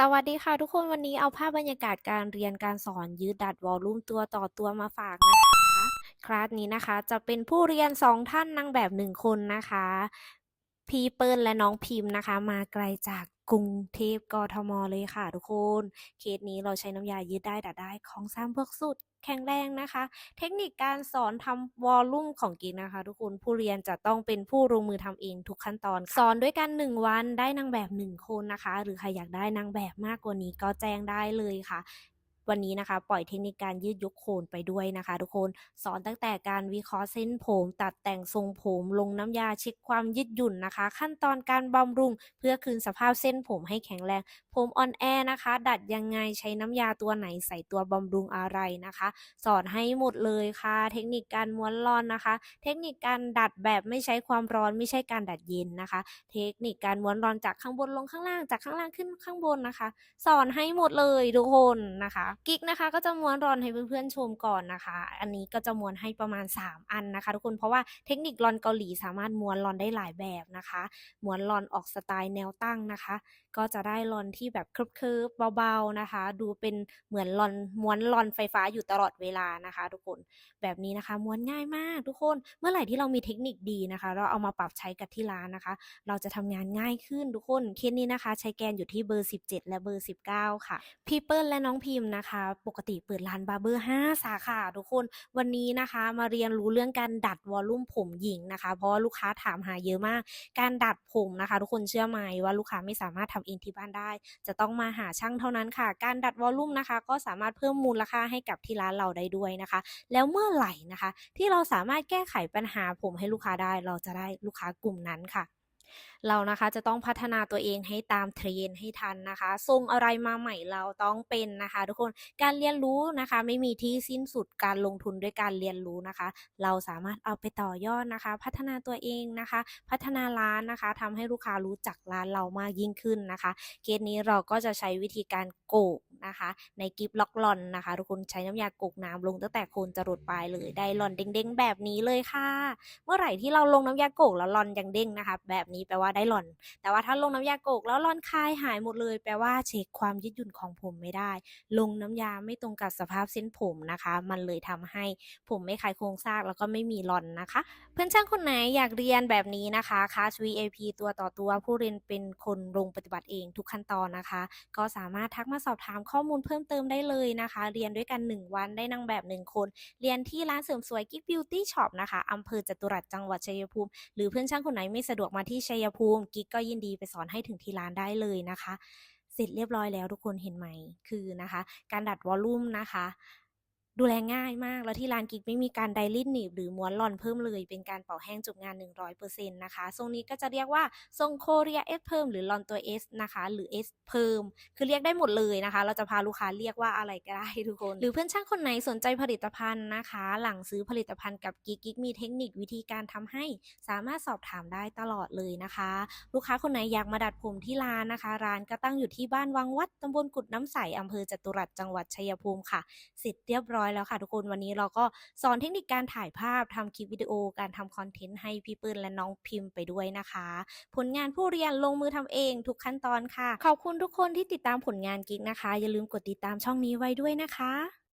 สวัสดีค่ะทุกคนวันนี้เอาภาพบรรยากาศการเรียนการสอนยืดดัดวอลลุ่มตัวต่อตัวมาฝากนะคะ คลาสนี้นะคะจะเป็นผู้เรียน 2 ท่านนางแบบ 1 คนนะคะ พีเปิลและน้องพิมพ์นะคะ มาไกลจาก กรุงเทพกทมเลยค่ะทุกคน เคสนี้เราใช้น้ำยายืดได้ดัดได้ของสร้างเบิกสุดแข็งแรงนะคะ เทคนิคการสอนทำวอลลุ่มของกินนะคะ ทุกคนผู้เรียนจะต้องเป็นผู้ลงมือทำเองทุกขั้นตอน สอนด้วยกัน 1 วันได้นางแบบ 1 คนนะคะ หรือใครอยากได้นางแบบมากกว่านี้ก็แจ้งได้เลยค่ะ วันนี้นะคะ ปล่อยเทคนิคการยืดยกโคนไปด้วยนะคะ ทุกคนสอนตั้งแต่การวิเคราะห์เส้นผม ตัดแต่งทรงผม ลงน้ำยาเช็คความยืดหยุ่นนะคะ ขั้นตอนการบำรุง เพื่อคืนสภาพเส้นผมให้แข็งแรง ผมออนแอร์นะคะ ดัดยังไงใช้น้ำยาตัวไหนใส่ตัวบำรุงอะไรนะคะ สอนให้หมดเลยค่ะ เทคนิคการม้วนรอนนะคะ เทคนิคการดัดแบบไม่ใช้ความร้อนไม่ใช่การดัดเย็นนะคะ เทคนิคการม้วนรอนจากข้างบนลงข้างล่างจากข้างล่างขึ้นข้างบนนะคะ สอนให้หมดเลยทุกคนนะคะกิ๊กนะคะก็จะม้วนรอนให้เพื่อนๆชมก่อนนะคะ อันนี้ก็จะม้วนให้ประมาณ 3 อันนะคะ ทุกคนเพราะว่าเทคนิครอนเกาหลีสามารถม้วนรอนได้หลายแบบนะคะม้วนรอนออกสไตล์แนวตั้งนะคะ ก็จะได้รอนที่แบบคิร์ฟๆเบาๆนะคะ ดูเป็นเหมือนรอนม้วนรอนไฟฟ้าอยู่ตลอดเวลานะคะ ทุกคนแบบนี้นะคะม้วนง่ายมากทุกคนเมื่อไหร่ที่เรามีเทคนิคดีนะคะ เราเอามาปรับใช้กับที่ร้านนะคะ เราจะทำงานง่ายขึ้นทุกคนเคสนี้นะคะ ใช้แกนอยู่ที่เบอร์ 17 และเบอร์ 19 ค่ะพี่เปิ้ลและน้องพิมพ์นะคะปกติเปิดร้านบาร์เบอร์5สาขาทุกคน วันนี้นะคะ มาเรียนรู้เรื่องการดัดวอลลุ่มผมหญิงนะคะ เพราะว่าลูกค้าถามหาเยอะมาก การดัดผมนะคะ ทุกคนเชื่อไหมว่าลูกค้าไม่สามารถทำเองที่บ้านได้ จะต้องมาหาช่างเท่านั้นค่ะ การดัดวอลลุ่มนะคะ ก็สามารถเพิ่มมูลค่าให้กับที่ร้านเราได้ด้วยนะคะ แล้วเมื่อไหร่นะคะ ที่เราสามารถแก้ไขปัญหาผมให้ลูกค้าได้ เราจะได้ลูกค้ากลุ่มนั้นค่ะ เรานะคะจะต้องพัฒนาตัวเองให้ตามเทรนให้ทันนะคะ ทรงอะไรมาใหม่เราต้องเป็นนะคะ ทุกคนการเรียนรู้นะคะ ไม่มีที่สิ้นสุดการลงทุนด้วยการเรียนรู้นะคะ เราสามารถเอาไปต่อยอดนะคะ พัฒนาตัวเองนะคะ พัฒนาร้านนะคะทำให้ลูกค้ารู้จักร้านเรามากยิ่งขึ้นนะคะเคสนี้เราก็จะใช้วิธีการโกกนะคะ ในกิฟล็อกลอนนะคะ ทุกคนใช้น้ำยาโกกน้ำลงตั้งแต่โคนจรดปลายเลยได้ลอนเด้งๆ แบบนี้เลยค่ะ เมื่อไหร่ที่เราลงน้ำยาโกกแล้วลอนยังเด้งนะคะ แบบนี้แปลว่าได้ลอน แต่ว่าถ้าลงน้ำยาโกกแล้วลอนคายหายหมดเลย แปลว่าเช็คความยืดหยุ่นของผมไม่ได้ ลงน้ำยาไม่ตรงกับสภาพเส้นผมนะคะ มันเลยทำให้ผมไม่คลายโครงสร้างแล้วก็ไม่มีลอนนะคะ เพื่อนช่างคนไหนอยากเรียนแบบนี้นะคะคลาส VIP ตัวต่อตัวผู้เรียนเป็นคนลงปฏิบัติเองทุกขั้นตอนนะคะ ก็สามารถทักมาสอบถามข้อมูลเพิ่มเติมได้เลยนะคะ เรียนด้วยกัน 1 วันได้นางแบบ 1 คน เรียนที่ร้านเสริมสวยกิ๊กบิวตี้ช็อปนะคะอำเภอจตุรัสจังหวัดชัยภูมิ หรือเพื่อนช่างคนไหนไม่สะดวกมาที่ชัยภูมิกิ๊กก็ยินดีไปสอนให้ถึงที่ร้านได้เลยนะคะ เสร็จเรียบร้อยแล้วทุกคนเห็นไหมคือนะคะ การดัดวอลลุ่มนะคะ ดูแลง่ายมาก แล้วที่ร้านกิ๊กไม่มีการไดริ่นหนีบหรือม้วนรอนเพิ่มเลย เป็นการเป่าแห้งจบงาน 100%นะคะ ทรงนี้ก็จะเรียกว่าทรงโคเรีย S เพิ่มหรือรอนตัว S นะคะ หรือ S เพิ่ม คือเรียกได้หมดเลยนะคะ เราจะพาลูกค้าเรียกว่าอะไรก็ได้ทุกคน หรือเพื่อนช่างคนไหนสนใจผลิตภัณฑ์นะคะ หลังซื้อผลิตภัณฑ์กับกิ๊กกิ๊กมีเทคนิควิธีการทำให้สามารถสอบถามได้ตลอดเลยนะคะ ลูกค้าคนไหนอยากมาดัดผมที่ร้านนะคะ ร้านก็ตั้งอยู่ที่บ้านวังวัดตำบลกุดน้ำใสอำเภอจตุรัสจังหวัดชัยภูมิค่ะเสร็จเรียบร้อยอยแล้วค่ะทุกคนวันนี้เราก็สอนเทคนิคการถ่ายภาพทำคลิปวิดีโอการทำคอนเทนต์ให้พี่ปืนและน้องพิมพ์ไปด้วยนะคะ ผลงานผู้เรียนลงมือทำเองทุกขั้นตอนค่ะ ขอบคุณทุกคนที่ติดตามผลงานกิ๊กนะคะ อย่าลืมกดติดตามช่องนี้ไว้ด้วยนะคะ